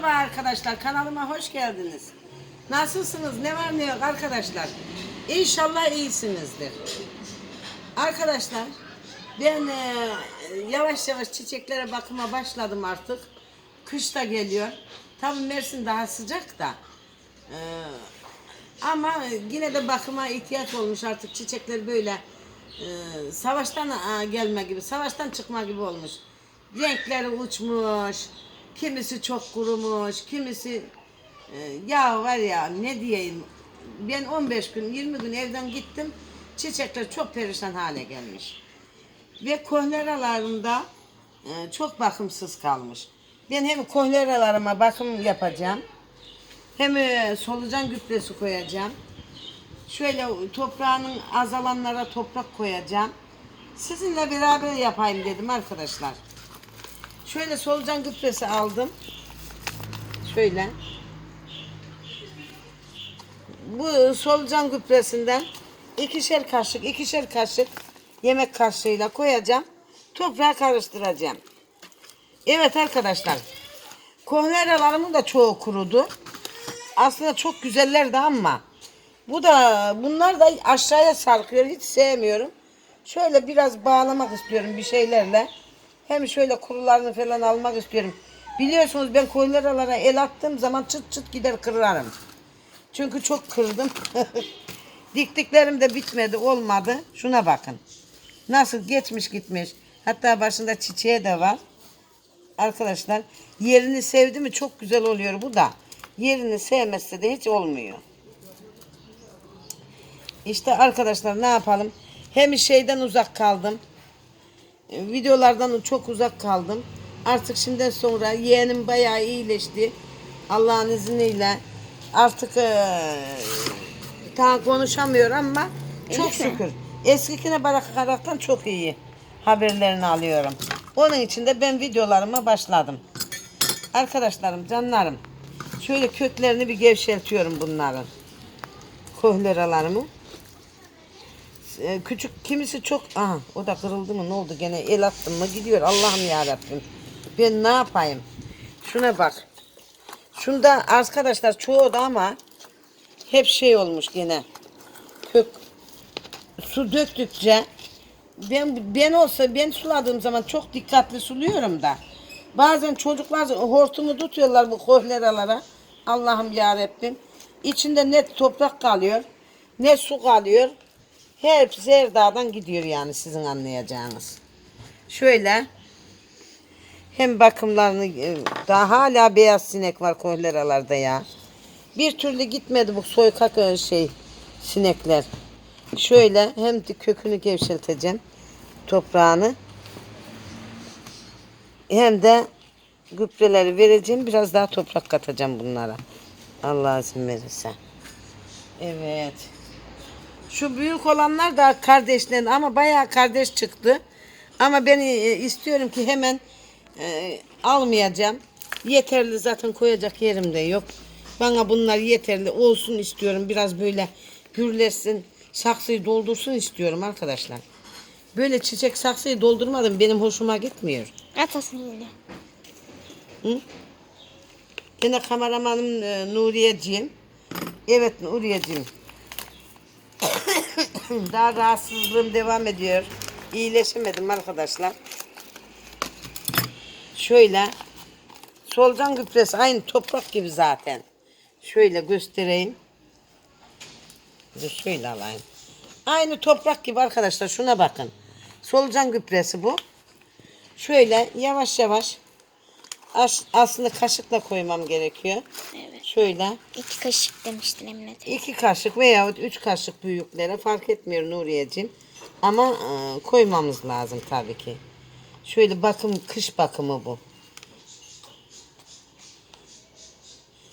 Merhaba arkadaşlar, kanalıma hoş geldiniz. Nasılsınız, ne var ne yok arkadaşlar? İnşallah iyisinizdir. Arkadaşlar, ben e, yavaş yavaş çiçeklere bakıma başladım artık. Kış da geliyor. Tabii Mersin daha sıcak da. E, ama yine de bakıma ihtiyaç olmuş artık çiçekler böyle e, savaştan gelme gibi, savaştan çıkma gibi olmuş. Renkleri uçmuş, kimisi çok kurumuş, kimisi e, ya var ya ne diyeyim ben 15 gün 20 gün evden gittim çiçekler çok perişan hale gelmiş. Ve kohleralarında e, çok bakımsız kalmış. Ben hem kohleralarıma bakım yapacağım hem e, solucan gübresi koyacağım. Şöyle toprağının azalanlara toprak koyacağım. Sizinle beraber yapayım dedim arkadaşlar. Şöyle solucan gübresi aldım. Şöyle. Bu solucan gübresinden ikişer kaşık, ikişer kaşık yemek kaşığıyla koyacağım. Toprağa karıştıracağım. Evet arkadaşlar. Kohleralarımın da çoğu kurudu. Aslında çok güzellerdi ama bu da bunlar da aşağıya sarkıyor. Hiç sevmiyorum. Şöyle biraz bağlamak istiyorum bir şeylerle. Hem şöyle kurularını falan almak istiyorum. Biliyorsunuz ben kohleralara el attığım zaman çıt çıt gider kırarım. Çünkü çok kırdım. Diktiklerim de bitmedi olmadı. Şuna bakın. Nasıl geçmiş gitmiş. Hatta başında çiçeği de var. Arkadaşlar yerini sevdi mi çok güzel oluyor bu da. Yerini sevmezse de hiç olmuyor. İşte arkadaşlar ne yapalım? Hem şeyden uzak kaldım. E, Videolardan çok uzak kaldım. Artık şimdiden sonra yeğenim bayağı iyileşti. Allah'ın izniyle. Artık eee daha konuşamıyor ama çok mi? şükür. Eskikine bakaraktan çok iyi haberlerini alıyorum. Onun için de ben videolarıma başladım. Arkadaşlarım, canlarım. Şöyle köklerini bir gevşeltiyorum bunların. Kohleralarımı. Ee, Küçük kimisi çok aha o da kırıldı mı ne oldu gene el attım mı gidiyor Allah'ım ya Rabbim. Ben ne yapayım? Şuna bak. Şunda arkadaşlar çoğu da ama hep şey olmuş gene. Kök su döktükçe ben ben olsa ben suladığım zaman çok dikkatli suluyorum da. Bazen çocuklar hortumu tutuyorlar bu kohleralara. Allah'ım ya Rabbim. İçinde ne toprak kalıyor, ne su kalıyor. Hepsi zerdağdan gidiyor yani sizin anlayacağınız. Şöyle hem bakımlarını e, daha hala beyaz sinek var kohleralarda ya. Bir türlü gitmedi bu soykak ön şey sinekler. Şöyle hem de kökünü gevşeteceğim toprağını. Hem de gübreleri vereceğim. Biraz daha toprak katacağım bunlara. Allah izin verirse. Evet. Şu büyük olanlar da kardeşlerin ama bayağı kardeş çıktı. Ama ben e, istiyorum ki hemen e, almayacağım. Yeterli zaten koyacak yerim de yok. Bana bunlar yeterli olsun istiyorum. Biraz böyle gürlesin, saksıyı doldursun istiyorum arkadaşlar. Böyle çiçek saksıyı doldurmadım benim hoşuma gitmiyor. Atasın yine. Hı? Yine kameramanım e, Nuriyeciğim. Evet Nuriyeciğim. Daha rahatsızlığım devam ediyor. İyileşemedim arkadaşlar. Şöyle solucan gübresi aynı toprak gibi zaten. Şöyle göstereyim. Şöyle alayım. Aynı toprak gibi arkadaşlar şuna bakın. Solucan gübresi bu. Şöyle yavaş yavaş as- aslında kaşıkla koymam gerekiyor. Evet. Şöyle İki kaşık demiştin Emine teyze. iki kaşık veya üç kaşık büyüklere fark etmiyor Nuriyeciğim. Ama e, koymamız lazım tabii ki. Şöyle bakım kış bakımı bu.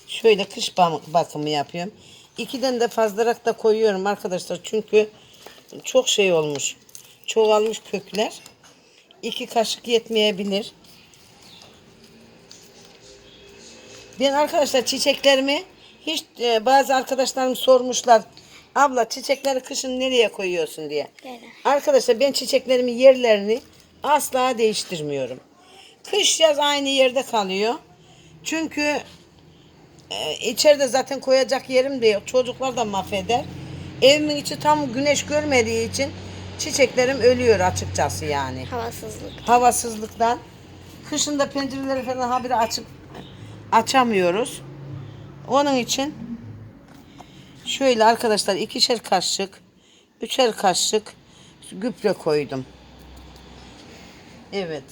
Şöyle kış bakımı yapıyorum. İkiden de fazlarak da koyuyorum arkadaşlar. Çünkü çok şey olmuş. Çoğalmış kökler. İki kaşık yetmeyebilir. Ben arkadaşlar çiçeklerimi hiç e, bazı arkadaşlarım sormuşlar. Abla çiçekleri kışın nereye koyuyorsun diye. Yere. Arkadaşlar ben çiçeklerimin yerlerini asla değiştirmiyorum. Kış yaz aynı yerde kalıyor. Çünkü e, içeride zaten koyacak yerim de yok. Çocuklar da mahveder. Evimin içi tam güneş görmediği için çiçeklerim ölüyor açıkçası yani. Havasızlık. Havasızlıktan. Kışında pencereleri falan habire açıp açamıyoruz. Onun için şöyle arkadaşlar ikişer kaşık, üçer kaşık gübre koydum. Evet.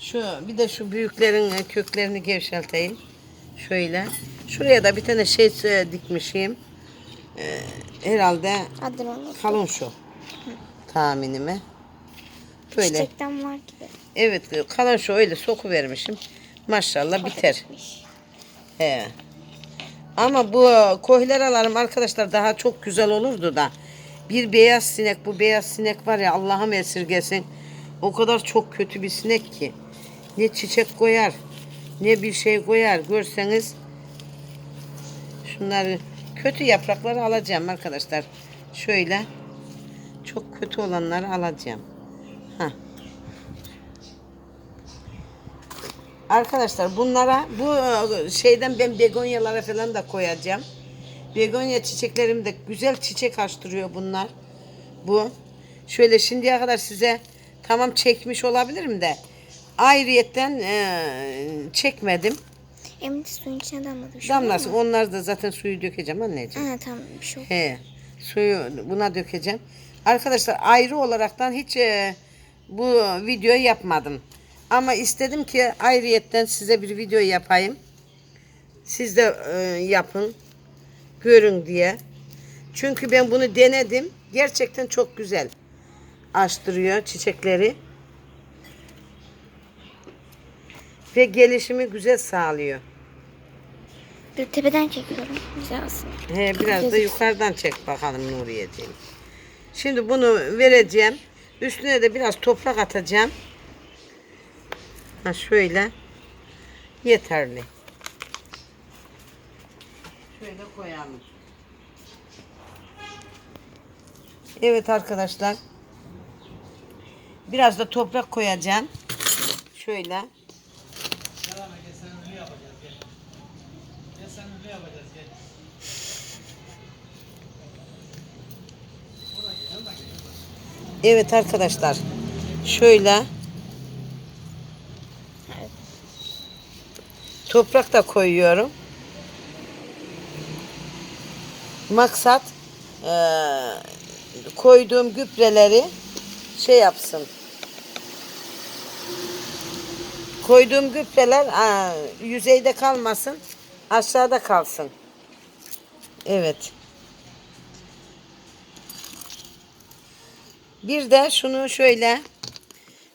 Şu bir de şu büyüklerin köklerini gevşelteyim. Şöyle. Şuraya da bir tane şey e, dikmişim. Ee, herhalde kalın şu tahminime. Böyle. Çiçekten var gibi. Evet kalan şu öyle soku vermişim. Maşallah biter. He. Ama bu kohleralarım arkadaşlar daha çok güzel olurdu da. Bir beyaz sinek bu beyaz sinek var ya Allah'ım esirgesin. O kadar çok kötü bir sinek ki. Ne çiçek koyar ne bir şey koyar görseniz. Şunları kötü yaprakları alacağım arkadaşlar. Şöyle çok kötü olanları alacağım. Hah. Arkadaşlar bunlara bu e, şeyden ben begonyalara falan da koyacağım. Begonya çiçeklerim de güzel çiçek açtırıyor bunlar. Bu. Şöyle şimdiye kadar size tamam çekmiş olabilirim de ayrıyetten e, çekmedim. Emre suyun içine damladı. Şu Damlasın. Onlar da zaten suyu dökeceğim anneciğim. Ha tamam bir şey. He. Suyu buna dökeceğim. Arkadaşlar ayrı olaraktan hiç e, bu videoyu yapmadım. Ama istedim ki ayrıyetten size bir video yapayım. Siz de e, yapın. Görün diye. Çünkü ben bunu denedim. Gerçekten çok güzel. Açtırıyor çiçekleri. Ve gelişimi güzel sağlıyor. Dur tepeden çekiyorum. Güzel aslında. He, biraz da yukarıdan çek bakalım Nuriye'ciğim. Şimdi bunu vereceğim. Üstüne de biraz toprak atacağım. Ha şöyle. Yeterli. Şöyle koyalım. Evet arkadaşlar. Biraz da toprak koyacağım. Şöyle. Evet arkadaşlar. Şöyle. Toprak da koyuyorum. Maksat eee, koyduğum gübreleri şey yapsın. Koyduğum gübreler aa, yüzeyde kalmasın. Aşağıda kalsın. Evet. Bir de şunu şöyle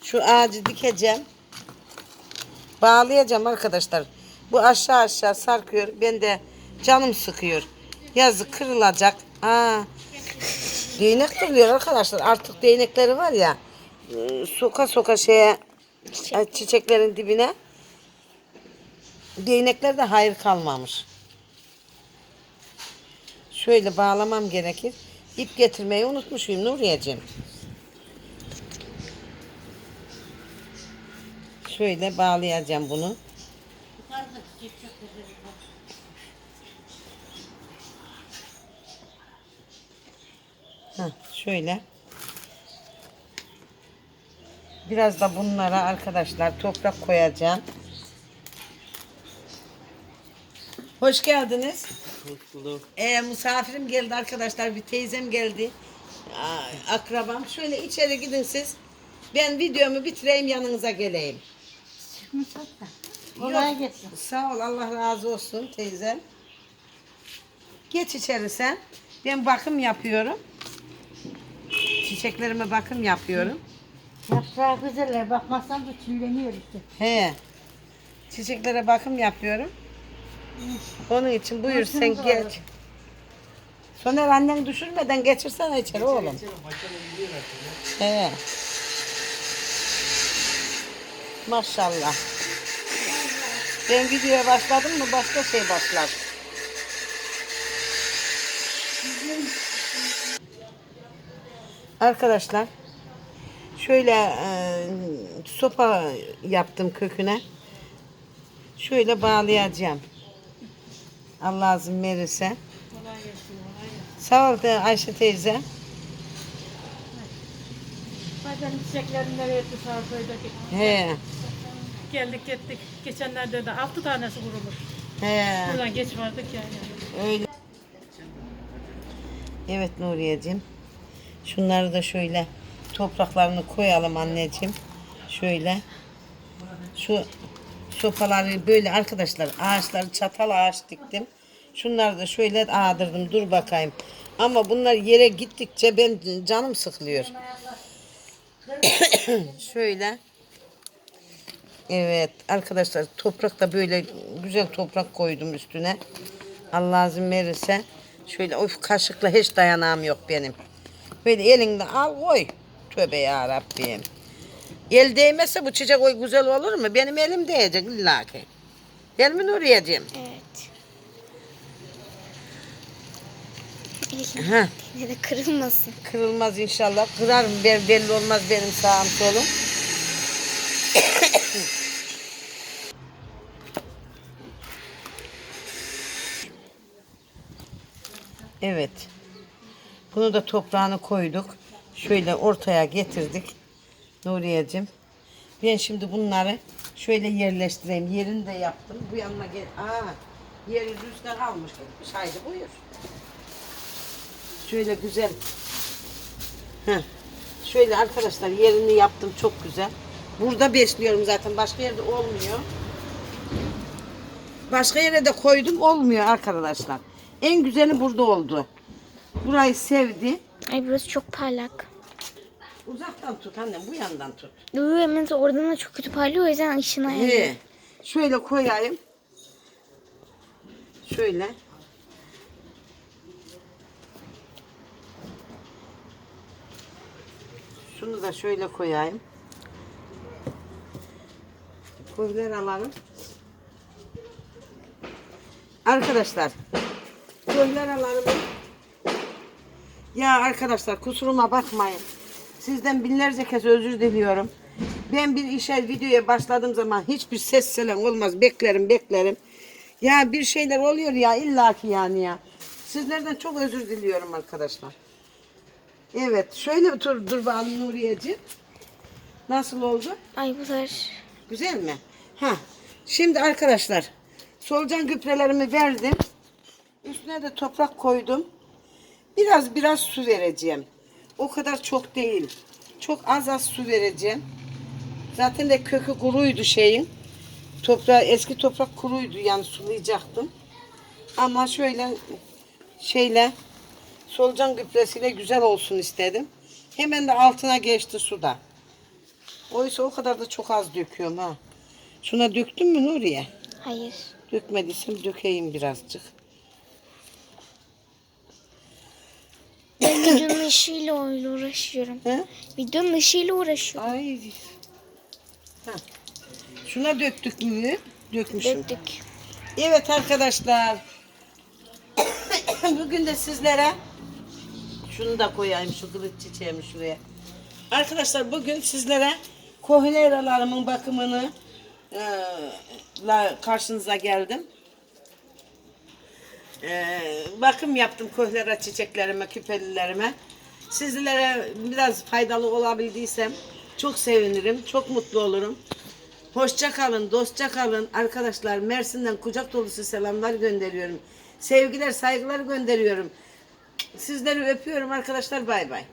şu ağacı dikeceğim. Bağlayacağım arkadaşlar. Bu aşağı aşağı sarkıyor. Ben de canım sıkıyor. Yazık kırılacak. Aa, değnek kırılıyor arkadaşlar. Artık değnekleri var ya. e, Soka soka şeye e, çiçeklerin dibine. Değneklerde hayır kalmamış. Şöyle bağlamam gerekir. İp getirmeyi unutmuşum Nuriyeciğim. Şöyle bağlayacağım bunu. Heh, şöyle. Biraz da bunlara arkadaşlar toprak koyacağım. Hoş geldiniz. Ee, misafirim geldi arkadaşlar. Bir teyzem geldi. Aa, akrabam. Şöyle içeri gidin siz. Ben videomu bitireyim yanınıza geleyim. Kolay gelsin. Sağ ol Allah razı olsun teyzem. Geç içeri sen. Ben bakım yapıyorum. Çiçeklerime bakım yapıyorum. Yaprağı güzeller. Bakmazsan bu çilleniyor işte. He. Çiçeklere bakım yapıyorum. Onun için buyur sen geç. var? Soner annen düşürmeden geçirsene içeri oğlum. He. Maşallah. Ben videoya başladım mı başka şey başlar. Arkadaşlar şöyle e, sopa yaptım köküne. şöyle bağlayacağım. Allah izin verirse. Sağ ol de Ayşe teyze. Bazen çiçeklerini nereye dışarı koyduk. He. Geldik gittik. Geçenlerde de altı tanesi kurumuş. He. Buradan geç vardık yani. Öyle. Evet Nuriyeciğim. Şunları da şöyle topraklarını koyalım anneciğim. Şöyle. Şu sopaları böyle arkadaşlar ağaçları çatal ağaç diktim. Şunları da şöyle ağdırdım. Dur bakayım. Ama bunlar yere gittikçe ben canım sıkılıyor. şöyle. Evet arkadaşlar toprak da böyle güzel toprak koydum üstüne. Allah izin verirse şöyle of kaşıkla hiç dayanağım yok benim. Böyle elinde al koy. Tövbe ya Rabbim. El değmezse bu çiçek o güzel olur mu? Benim elim değecek illa ki. Değil mi Nuriyeciğim? Evet. Heh, ya da kırılmasın. kırılmaz inşallah. Kırarım ben belli olmaz benim sağım solum. Evet. Bunu da toprağını koyduk. Şöyle ortaya getirdik. Nuriyeciğim. Ben şimdi bunları şöyle yerleştireyim. Yerini de yaptım. Bu yanına gel. Aa, yeri rüzgar almış gitmiş. Haydi buyur. Şöyle güzel. Heh. Şöyle arkadaşlar yerini yaptım çok güzel. Burada besliyorum zaten. Başka yerde olmuyor. Başka yere de koydum olmuyor arkadaşlar. En güzeli burada oldu. Burayı sevdi. Ay burası çok parlak. Uzaktan tut annem bu yandan tut. Hemen oradan da çok kötü parlıyor o yüzden ayarlıyorum. He. Şöyle koyayım. Şöyle. Şunu da şöyle koyayım. Koylar alalım. Arkadaşlar. Koylar alalım. Ya arkadaşlar kusuruma bakmayın. Sizden binlerce kez özür diliyorum. Ben bir işe videoya başladığım zaman hiçbir ses selen olmaz. Beklerim beklerim. Ya bir şeyler oluyor ya illaki yani ya. Sizlerden çok özür diliyorum arkadaşlar. Evet şöyle bir dur, dur bakalım Nuriyeciğim. Nasıl oldu? Ay bu sefer Güzel mi? Ha. Şimdi arkadaşlar solucan gübrelerimi verdim. Üstüne de toprak koydum. Biraz biraz su vereceğim. O kadar çok değil. Çok az az su vereceğim. Zaten de kökü kuruydu şeyin. Toprağı eski toprak kuruydu yani sulayacaktım. Ama şöyle şeyle solucan gübresiyle güzel olsun istedim. Hemen de altına geçti suda. Oysa o kadar da çok az döküyorum ha. Şuna döktün mü Nuriye? hayır. Dökmediysem dökeyim birazcık. Videonun öyle uğraşıyorum. He? Videonun ışığıyla uğraşıyorum. Ay. Ha. Şuna döktük mü? Dökmüşüm. Döktük. Evet arkadaşlar. Bugün de sizlere şunu da koyayım şu kılıç çiçeğimi şuraya. Arkadaşlar bugün sizlere kohleralarımın bakımını e, la karşınıza geldim. E, bakım yaptım kohlera çiçeklerime, küpelilerime. Sizlere biraz faydalı olabildiysem çok sevinirim, çok mutlu olurum. Hoşça kalın, dostça kalın. Arkadaşlar Mersin'den kucak dolusu selamlar gönderiyorum. Sevgiler, saygılar gönderiyorum. Sizleri öpüyorum arkadaşlar. Bay bay.